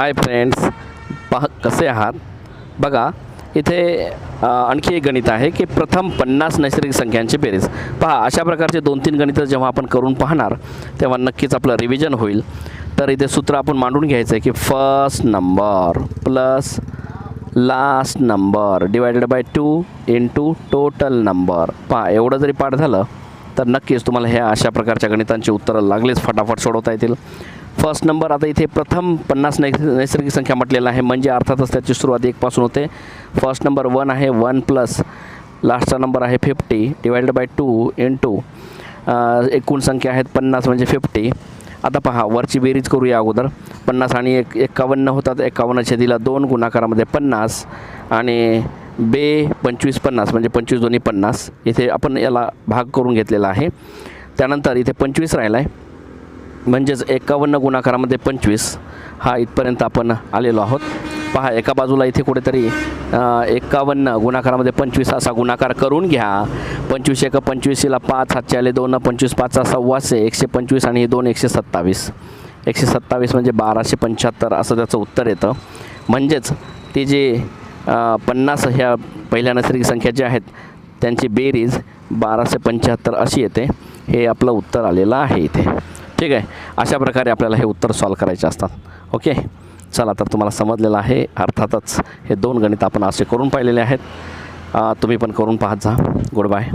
Hi friends पहा कसे आहात? बघा इथे आणखी एक गणित आहे की प्रथम पन्नास नैसर्गिक संख्यांची बेरीज. पहा अशा प्रकारचे दोन तीन गणितं जेव्हा आपण करून पाहणार तेव्हा नक्कीच आपलं रिव्हिजन होईल. तर इथे सूत्र आपण मांडून घ्यायचं आहे की first number plus last number divided by two into total number पहा एवढं जरी पाठ झालं तर नक्कीच तुम्हाला ह्या अशा प्रकारच्या गणितांची उत्तरं लागलीच. फटाफट सोडवता येतील. फर्स्ट नंबर आता इथे प्रथम पन्नास नै नैसर्गिक संख्या म्हटलेलं आहे. म्हणजे अर्थातच त्याची सुरुवात एकपासून होते. फर्स्ट नंबर वन आहे वन प्लस लास्टचा नंबर आहे fifty divided by two into एकूण संख्या आहेत पन्नास म्हणजे फिफ्टी आता पहा वरची बेरीज करूया अगोदर. पन्नास आणि एक एकावन्न होतात. एकावन्न छेदीला दोन गुणाकारामध्ये पन्नास आणि बे पंचवीस पन्नास म्हणजे पंचवीस दोन्ही पन्नास. इथे आपण याला भाग करून घेतलेला आहे. त्यानंतर इथे पंचवीस राहिला आहे म्हणजेच एकावन्न गुणाकारामध्ये पंचवीस हा इथपर्यंत आपण आलेलो आहोत. पहा एका बाजूला इथे कुठेतरी एकावन्न गुणाकारामध्ये पंचवीस असा गुणाकार करून घ्या. पंचवीस एका पंचवीसला पाच हातचे आले दोन पंचवीस पाचचा सव्वाशे एकशे पंचवीस आणि हे दोन एकशे सत्तावीस. एकशे सत्तावीस म्हणजे बाराशे पंच्याहत्तर असं त्याचं उत्तर येतं. म्हणजेच ती जे पन्नास ह्या पहिल्या नैसर्गिक संख्या ज्या आहेत त्यांची बेरीज बाराशे पंच्याहत्तर अशी येते. हे आपलं उत्तर आलेलं आहे इथे. ठीक आहे? अशा प्रकारे आपल्याला हे उत्तर सॉल्व करायचे असतात. ओके चला तर तुम्हाला समजलेलं आहे. अर्थातच हे दोन गणित आपण असे करून पाहिलेले आहेत. तुम्ही पण करून पाहत जा. Good bye